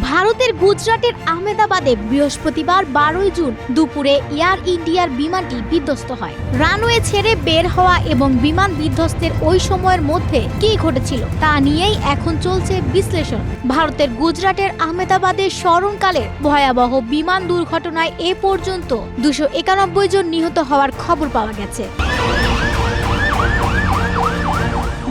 ভারতের গুজরাটের আহমেদাবাদে বৃহস্পতিবার বারোই জুন দুপুরে এয়ার ইন্ডিয়ার বিমানটি বিধ্বস্ত হয়। রানওয়ে ছেড়ে বের হওয়া এবং বিমান বিধ্বস্তের ওই সময়ের মধ্যে কী ঘটেছিল তা নিয়েই এখন চলছে বিশ্লেষণ। ভারতের গুজরাটের আহমেদাবাদের স্মরণকালের ভয়াবহ বিমান দুর্ঘটনায় এ পর্যন্ত দুশো একানব্বই জন নিহত হওয়ার খবর পাওয়া গেছে।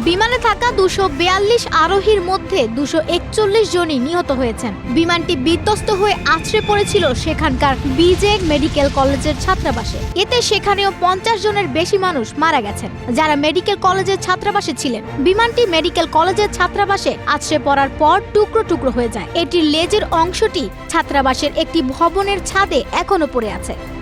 বিমানে থাকা দুশো বিয়াল্লিশ আরোহীর মধ্যে দুশো একচল্লিশ জনই নিহত হয়েছেন। বিমানটি বিধ্বস্ত হয়ে আছড়ে পড়েছিল সেখানকার বিজে মেডিকেল কলেজের ছাত্রাবাসে। এতে সেখানেও পঞ্চাশ জনের বেশি মানুষ মারা গেছেন। যারা মেডিকেল কলেজের ছাত্রাবাসে ছিলেন, বিমানটি মেডিকেল কলেজের ছাত্রাবাসে আছড়ে পড়ার পর টুকরো টুকরো হয়ে যায়। এটির লেজের অংশটি ছাত্রাবাসের একটি ভবনের ছাদে এখনও পড়ে আছে।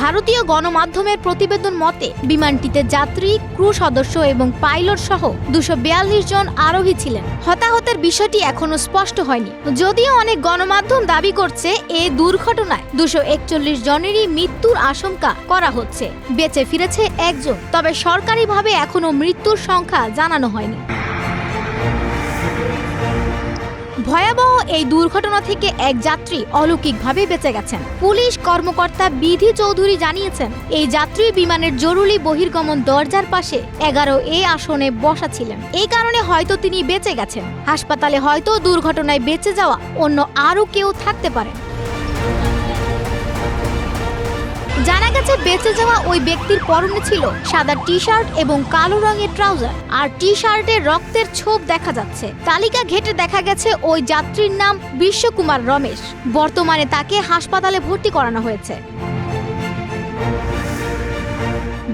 ভারতীয় গণমাধ্যমের প্রতিবেদন মতে, বিমানটিতে যাত্রী, ক্রু সদস্য এবং পাইলট সহ দুশো বিয়াল্লিশ জন আরোহী ছিলেন। হতাহতের বিষয়টি এখনও স্পষ্ট হয়নি। যদিও অনেক গণমাধ্যম দাবি করছে, এ দুর্ঘটনায় দুশো একচল্লিশ জনেরই মৃত্যুর আশঙ্কা করা হচ্ছে। বেঁচে ফিরেছে একজন, তবে সরকারিভাবে এখনও মৃত্যুর সংখ্যা জানানো হয়নি। ভয়াবহ এই দুর্ঘটনা থেকে এক যাত্রী অলৌকিকভাবে বেঁচে গেছেন। পুলিশ কর্মকর্তা বিধি চৌধুরী জানিয়েছেন, এই যাত্রী বিমানের জরুরি বহির্গমন দরজার পাশে এগারো এ আসনে বসা ছিলেন। এই কারণে হয়তো তিনি বেঁচে গেছেন। হাসপাতালে হয়তো দুর্ঘটনায় বেঁচে যাওয়া অন্য আরও কেউ থাকতে পারেন বেঁচে যাওয়া ওই ব্যক্তির পরনে ছিল সাদা টি শার্ট এবং কালো রঙের ট্রাউজার। আর টি শার্টে রক্তের ছোপ দেখা যাচ্ছে। তালিকা ঘেটে দেখা গেছে ওই যাত্রীর নাম বিশ্বকুমার রমেশ। বর্তমানে তাকে হাসপাতালে ভর্তি করানো হয়েছে।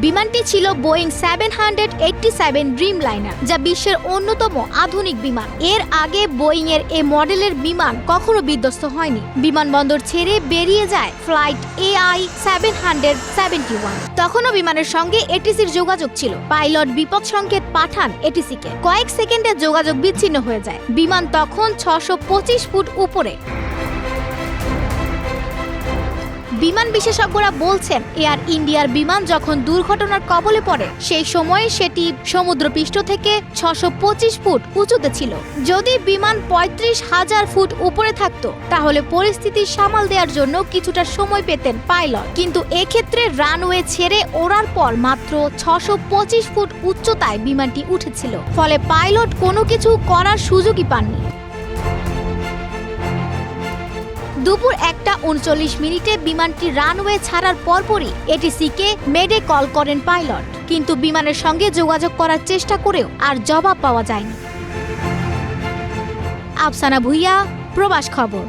বিমানটি ছিল Boeing seven hundred eighty seven Dreamliner যা বিশ্বের অন্যতম আধুনিক বিমান। এর আগে বোয়িং এর এ মডেলের বিমান কখনো বিধ্বস্ত হয়নি। বিমানবন্দর ছেড়ে বেরিয়ে যায় flight AI seven hundred seventy one. তখনও বিমানের সঙ্গে এটিসির যোগাযোগ ছিল। পাইলট বিপদ সংকেত পাঠান এটিসিকে। কয়েক সেকেন্ডে যোগাযোগ বিচ্ছিন্ন হয়ে যায়। বিমান তখন ছশো ফুট উপরে। বিমান বিশেষজ্ঞরা বলছেন, এয়ার ইন্ডিয়ার বিমান যখন দুর্ঘটনার কবলে পড়ে, সেই সময়ে সেটি সমুদ্রপৃষ্ঠ থেকে ছশো ফুট উঁচুতে ছিল। যদি বিমান পঁয়ত্রিশ হাজার ফুট উপরে থাকতো, তাহলে পরিস্থিতি সামাল দেওয়ার জন্য কিছুটা সময় পেতেন পাইলট। কিন্তু এক্ষেত্রে রানওয়ে ছেড়ে ওড়ার পর মাত্র ছশো ফুট উচ্চতায় বিমানটি উঠেছিল। ফলে পাইলট কোনো কিছু করার সুযোগই পাননি। দুপুর একটা উনচল্লিশ মিনিটে বিমানটি রানওয়ে ছাড়ার পরপরই এটিসিকে মেডে কল করেন পাইলট। কিন্তু বিমানের সঙ্গে যোগাযোগ করার চেষ্টা করেও আর জবাব পাওয়া যায়নি। আফসানা ভুইয়া, প্রবাস খবর।